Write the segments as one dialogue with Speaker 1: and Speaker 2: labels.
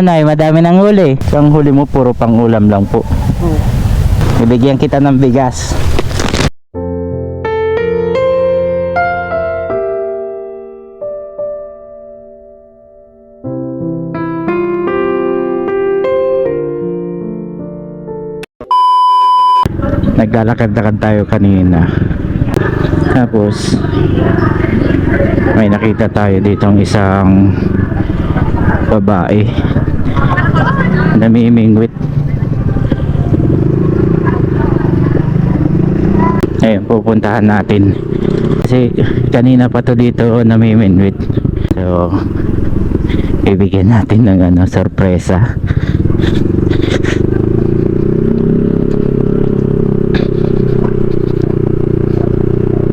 Speaker 1: Nay, madami ng huli. So, ang huli mo puro pang ulam lang po.
Speaker 2: Oo.
Speaker 1: Bibigyan kita ng bigas. Naglalakad-lakad tayo kanina. Tapos may nakita tayo ditong isang babae namimingwit Ayun, pupuntahan natin. Kasi kanina pa to dito namiminwit. So, ibigyan natin ng ano, sorpresa.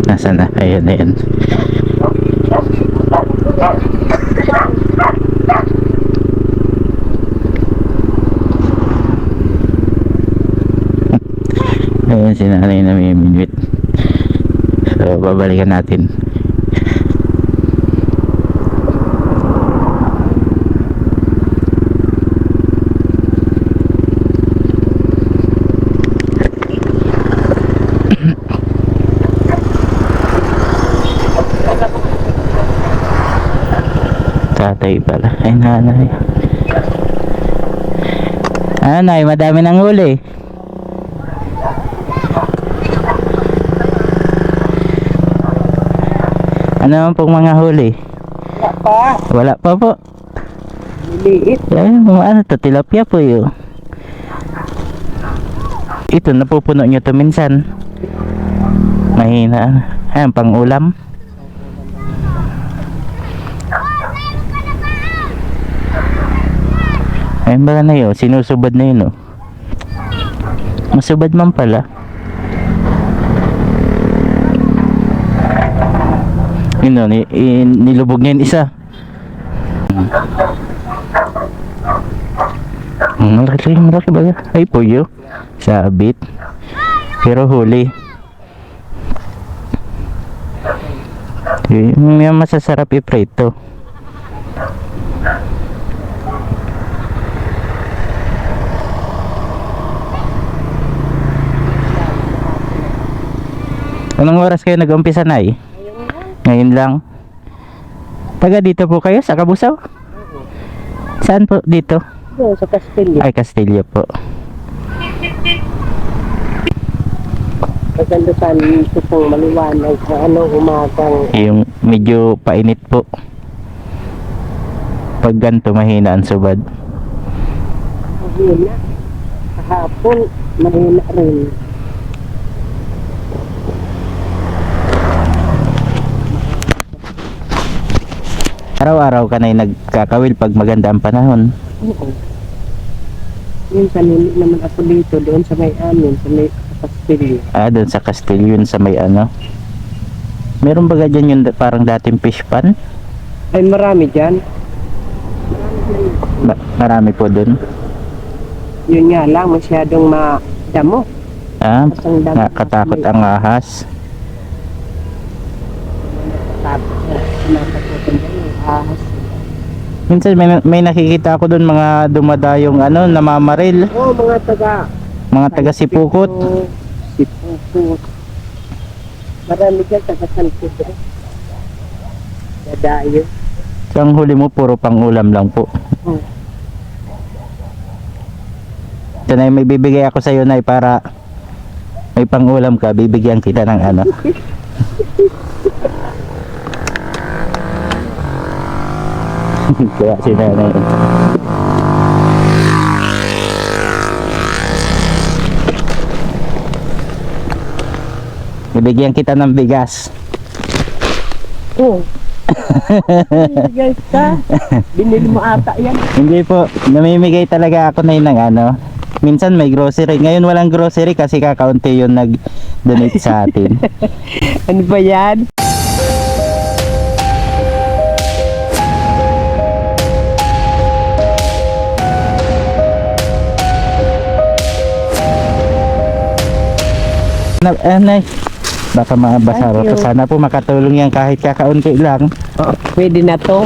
Speaker 1: Nasaan na? Ayun, ayun. Ayun si na may minute. So, babalikan natin. Tatay pala. Ay, nanay. Nanay, madami ng huli. Ano naman pong mga huli?
Speaker 2: Wala pa.
Speaker 1: Wala pa po.
Speaker 2: Liliit.
Speaker 1: Ay, mga ano to, tilapia po yun. Ito, napupuno nyo to minsan. Mahina. Ayan, pang ulam. Ayun ba na yun? Sinusubad na yun, oh. Masubad man pala. Yun, oh, ni, i- nilubog niya yung isa. Hmm, Malaki, malaki ba? Ay, puyo. Sabit. Pero huli. Yung masasarap i-prito. Anong oras kayo nag-umpisa na Ngayon lang. Taga dito po kayo sa Kabusaw? Saan po dito?
Speaker 2: Doon sa Castillo.
Speaker 1: Ay, Castillo po.
Speaker 2: Maganda sa ito pong maliwanag sa ano umagang
Speaker 1: Yung medyo painit po. Pag ganito mahina ang subad.
Speaker 2: mahina. Kahapon, mahina rin.
Speaker 1: Araw-araw ka na nagkakawil pag maganda ang panahon.
Speaker 2: Oo. Minsan hindi naman ako dito, doon sa may amin, sa may Castillo.
Speaker 1: Ah, doon sa Castillo yun sa may ano. Meron ba dyan yung parang dating fish pan?
Speaker 2: Ay marami dyan.
Speaker 1: Ba- marami po doon.
Speaker 2: Yun nga lang, masyadong madamo.
Speaker 1: Ah, nakakatakot ang ahas.
Speaker 2: Tapos, yung ahas.
Speaker 1: Minsan may, may nakikita ako doon mga dumadayong ano, namamaril.
Speaker 2: Oo, mga taga
Speaker 1: Mga taga Sipukot.
Speaker 2: Sipukot. Marami dyan, taga San Pedro. Dadayo.
Speaker 1: So, ang huli mo, puro pang ulam lang po.
Speaker 2: Oo.
Speaker 1: Ito na may bibigay ako sa iyo na para may pangulam ka, bibigyan kita ng ano. Kaya si nanay. Bibigyan kita ng bigas.
Speaker 2: Oo. Guys ka. Binili mo ata yan.
Speaker 1: Hindi po, namimigay talaga ako na yun ng ano. Minsan may grocery. Ngayon walang grocery kasi kakaunti yung nag-donate sa atin.
Speaker 2: Ano ba yan?
Speaker 1: Na, eh, nay, baka mabasa
Speaker 2: Thank you.
Speaker 1: Sana po makatulong yan kahit kakaunti lang.
Speaker 2: Oo. pwede na to.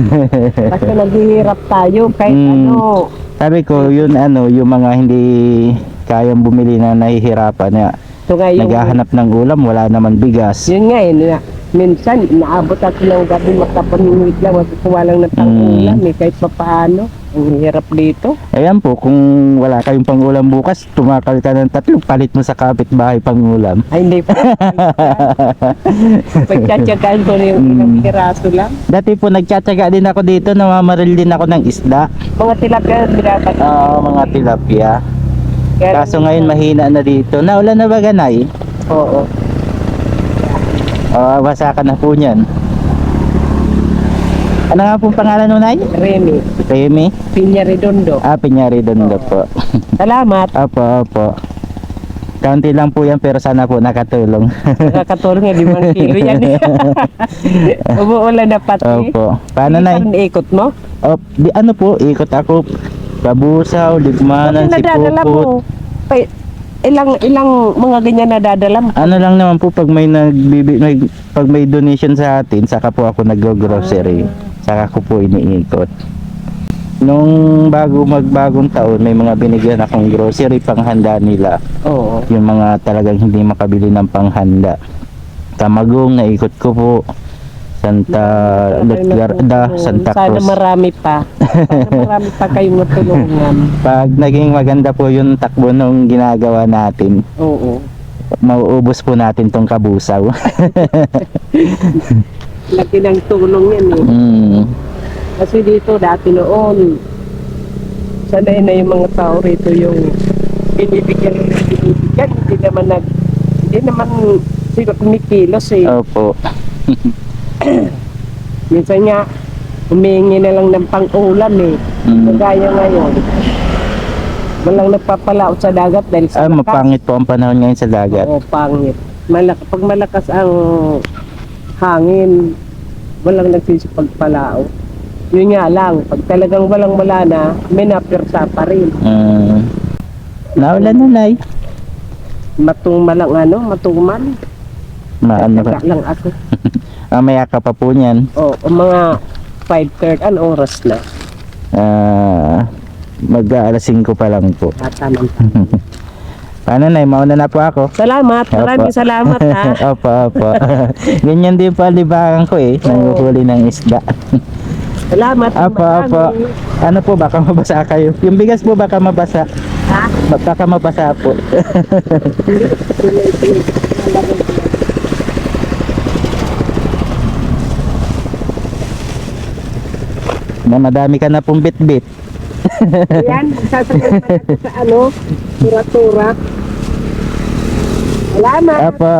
Speaker 2: Basta naghihirap tayo kahit
Speaker 1: Mm.
Speaker 2: ano.
Speaker 1: Sabi ko, yun ano, yung mga hindi kayang bumili na nahihirapan na
Speaker 2: Ito nga yung,
Speaker 1: naghahanap ng ulam, wala naman bigas.
Speaker 2: yun nga eh, na, minsan naabot ako ng gabi magkapanuwit lang, kasi kuwalang ng
Speaker 1: Mm.
Speaker 2: tangulan eh, kahit pa paano. Ang hirap dito.
Speaker 1: Ayan po, kung wala kayong pangulam bukas, tumakal ka ng tatlo, palit mo sa kapitbahay pangulam.
Speaker 2: Ay, hindi pa. Pagtsatsagaan ko na yung
Speaker 1: Mm.
Speaker 2: ilang piraso lang.
Speaker 1: Dati po, nagtsatsaga din ako dito, namamaril din ako ng isda.
Speaker 2: Mga tilapia na binatag.
Speaker 1: Ah, mga tilapia. Kaso ngayon mahina na dito. Naulan na ba ganay?
Speaker 2: Oo.
Speaker 1: Oh, basa ka na po niyan. Ano nga pong pangalan mo, Nay?
Speaker 2: Remy.
Speaker 1: Remy?
Speaker 2: Pinya Redondo.
Speaker 1: Ah, Pinyari Dondo po.
Speaker 2: Salamat.
Speaker 1: Opo, opo. Kaunti lang po yan pero sana po nakatulong.
Speaker 2: Nakakatulong nga, limang kilo yan eh. Umuulan na pati.
Speaker 1: Opo. Paano,
Speaker 2: Hindi pa rin ikot mo?
Speaker 1: Oh, di, ano po, ikot ako. Kabusaw, Ligmanan, Sipupot.
Speaker 2: mo? Pa- ilang ilang mga ganyan nadadala mo?
Speaker 1: Ano lang naman po pag may nagbibi may, pag may donation sa atin, saka po ako nag-grocery. Saka ko po iniikot. Nung bago magbagong taon, may mga binigyan akong grocery panghanda nila.
Speaker 2: Oo.
Speaker 1: Yung mga talagang hindi makabili ng panghanda. Tamagong, naikot ko po. Santa Lutgarda, Santa
Speaker 2: Sana
Speaker 1: Cruz.
Speaker 2: marami pa. Sana marami pa kayong matulungan.
Speaker 1: Pag naging maganda po yung takbo nung ginagawa natin,
Speaker 2: Oo.
Speaker 1: mauubos po natin tong kabusaw.
Speaker 2: Laki ng tulong yan eh.
Speaker 1: mm.
Speaker 2: Kasi dito dati noon, sanay na yung mga tao rito yung binibigyan ng binibigyan. Hindi naman nag, hindi naman sila kumikilos eh.
Speaker 1: Opo.
Speaker 2: Minsan nga, humingi na lang ng pang-ulam eh.
Speaker 1: Mm.
Speaker 2: Kagaya ngayon, walang nagpapalaot sa dagat dahil sa
Speaker 1: Ah,
Speaker 2: lakas.
Speaker 1: mapangit po ang panahon ngayon sa dagat.
Speaker 2: Oo, pangit. Malak pag malakas ang hangin, walang nagsisipagpalao. Yun nga lang, pag talagang walang wala na, may napirsa pa rin.
Speaker 1: Mm. Naulan na, Nay.
Speaker 2: Matumal ang ano, matumal.
Speaker 1: Maano
Speaker 2: Taga
Speaker 1: ka?
Speaker 2: lang ako.
Speaker 1: Mamaya ka pa po niyan.
Speaker 2: O, o mga 5.30, ano oras na?
Speaker 1: Ah, mag alas 5 pa lang po.
Speaker 2: Tatanong.
Speaker 1: Paano, Nay? Mauna na po ako.
Speaker 2: Salamat, maraming
Speaker 1: Opo.
Speaker 2: salamat ha.
Speaker 1: opo, opo. Ganyan din po libangan ko eh. Nanguhuli ng isda.
Speaker 2: Salamat.
Speaker 1: Opo, opo.
Speaker 2: marami.
Speaker 1: Ano po, baka mabasa kayo. Yung bigas po baka mabasa.
Speaker 2: Ha?
Speaker 1: Ba- Baka mabasa po. Na madami ka na pong bit-bit.
Speaker 2: Yan, sasakyan pa natin sa ano, tura-tura. Salamat.
Speaker 1: Apo,